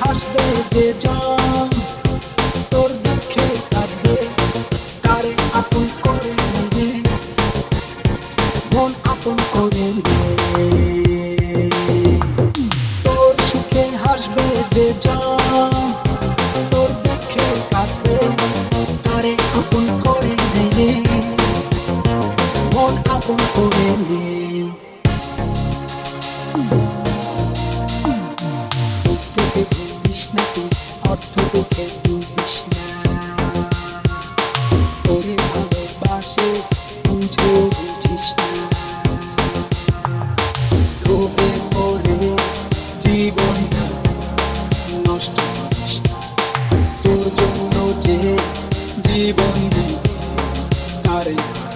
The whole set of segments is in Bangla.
হাসবে যে জন। তোর দুঃখে কাঁদবে, তারে আপন করে নিবে। মন আপন করে তোর সুখে হাসবে যে জন। তোর দুঃখে কাঁদবে, তারে আপন করে নিবে। মন আপন করে নিবে।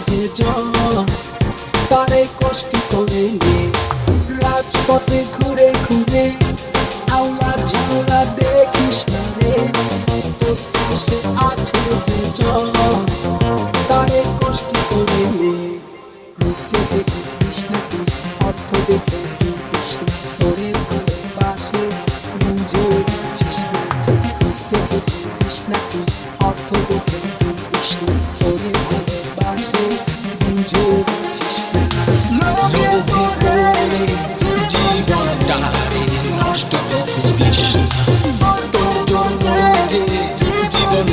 যে জন তারে কষ্ট করে রাজপথে ঘুরে ঘুরে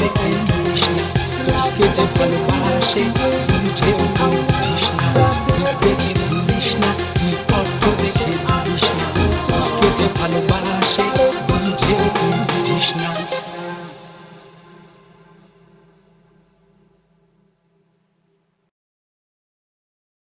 দেখে নিস না তোকে যে ভালোবাসে